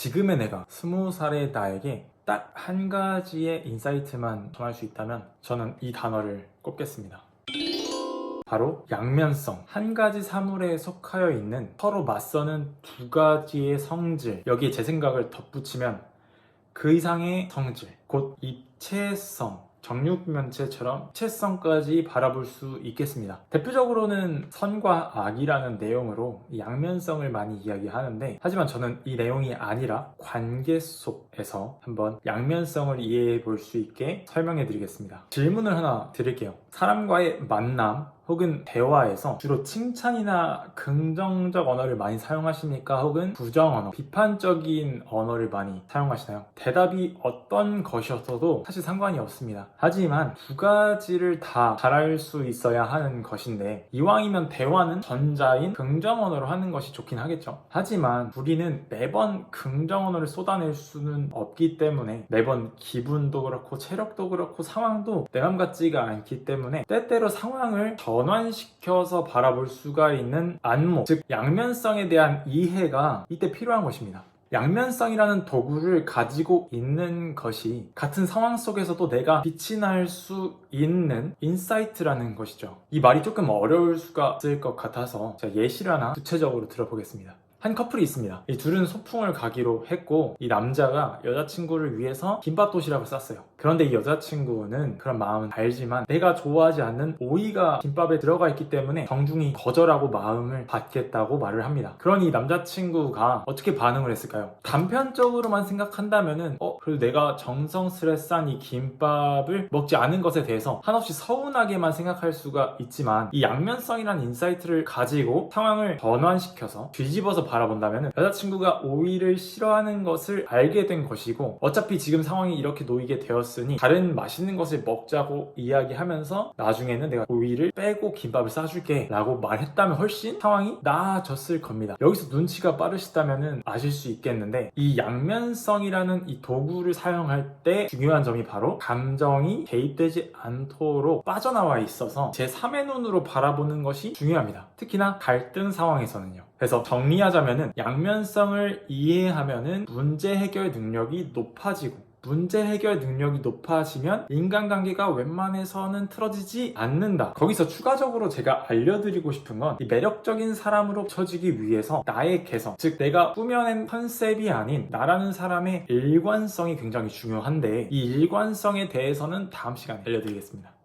지금의 내가 스무 살의 나에게 딱 한 가지의 인사이트만 전할 수 있다면 저는 이 단어를 꼽겠습니다. 바로 양면성. 한 가지 사물에 속하여 있는 서로 맞서는 두 가지의 성질. 여기에 제 생각을 덧붙이면 그 이상의 성질. 곧 입체성. 정육면체처럼 체성까지 바라볼 수 있겠습니다. 대표적으로는 선과 악이라는 내용으로 이 양면성을 많이 이야기하는데 하지만 저는 이 내용이 아니라 관계 속에서 한번 양면성을 이해해 볼 수 있게 설명해 드리겠습니다. 질문을 하나 드릴게요. 사람과의 만남 혹은 대화에서 주로 칭찬이나 긍정적 언어를 많이 사용하십니까? 혹은 부정 언어, 비판적인 언어를 많이 사용하시나요? 대답이 어떤 것이었어도 사실 상관이 없습니다. 하지만 두 가지를 다 잘할 수 있어야 하는 것인데 이왕이면 대화는 전자인 긍정 언어로 하는 것이 좋긴 하겠죠. 하지만 우리는 매번 긍정 언어를 쏟아낼 수는 없기 때문에 매번 기분도 그렇고 체력도 그렇고 상황도 내 맘 같지가 않기 때문에 때때로 상황을 전환시켜서 바라볼 수가 있는 안목, 즉 양면성에 대한 이해가 이때 필요한 것입니다. 양면성이라는 도구를 가지고 있는 것이 같은 상황 속에서도 내가 빛이 날 수 있는 인사이트라는 것이죠. 이 말이 조금 어려울 수가 있을 것 같아서 제가 예시를 하나 구체적으로 들어보겠습니다. 한 커플이 있습니다. 이 둘은 소풍을 가기로 했고 이 남자가 여자친구를 위해서 김밥 도시락을 쌌어요. 그런데 이 여자친구는 그런 마음은 알지만 내가 좋아하지 않는 오이가 김밥에 들어가 있기 때문에 정중히 거절하고 마음을 받겠다고 말을 합니다. 그러니 이 남자친구가 어떻게 반응을 했을까요? 단편적으로만 생각한다면은 어 그래도 내가 정성스레 싼 이 김밥을 먹지 않은 것에 대해서 한없이 서운하게만 생각할 수가 있지만 이 양면성이라는 인사이트를 가지고 상황을 전환시켜서 뒤집어서 바라본다면 여자친구가 오이를 싫어하는 것을 알게 된 것이고 어차피 지금 상황이 이렇게 놓이게 되었으니 다른 맛있는 것을 먹자고 이야기하면서 나중에는 내가 오이를 빼고 김밥을 싸줄게 라고 말했다면 훨씬 상황이 나아졌을 겁니다. 여기서 눈치가 빠르시다면 아실 수 있겠는데 이 양면성이라는 이 도구를 사용할 때 중요한 점이 바로 감정이 개입되지 않도록 빠져나와 있어서 제3의 눈으로 바라보는 것이 중요합니다. 특히나 갈등 상황에서는요. 그래서 정리하 자면은 양면성을 이해하면은 문제 해결 능력이 높아지고 문제 해결 능력이 높아지면 인간관계가 웬만해서는 틀어지지 않는다. 거기서 추가적으로 제가 알려드리고 싶은 건 이 매력적인 사람으로 쳐지기 위해서 나의 개성, 즉 내가 꾸며낸 컨셉이 아닌 나라는 사람의 일관성이 굉장히 중요한데 이 일관성에 대해서는 다음 시간에 알려드리겠습니다.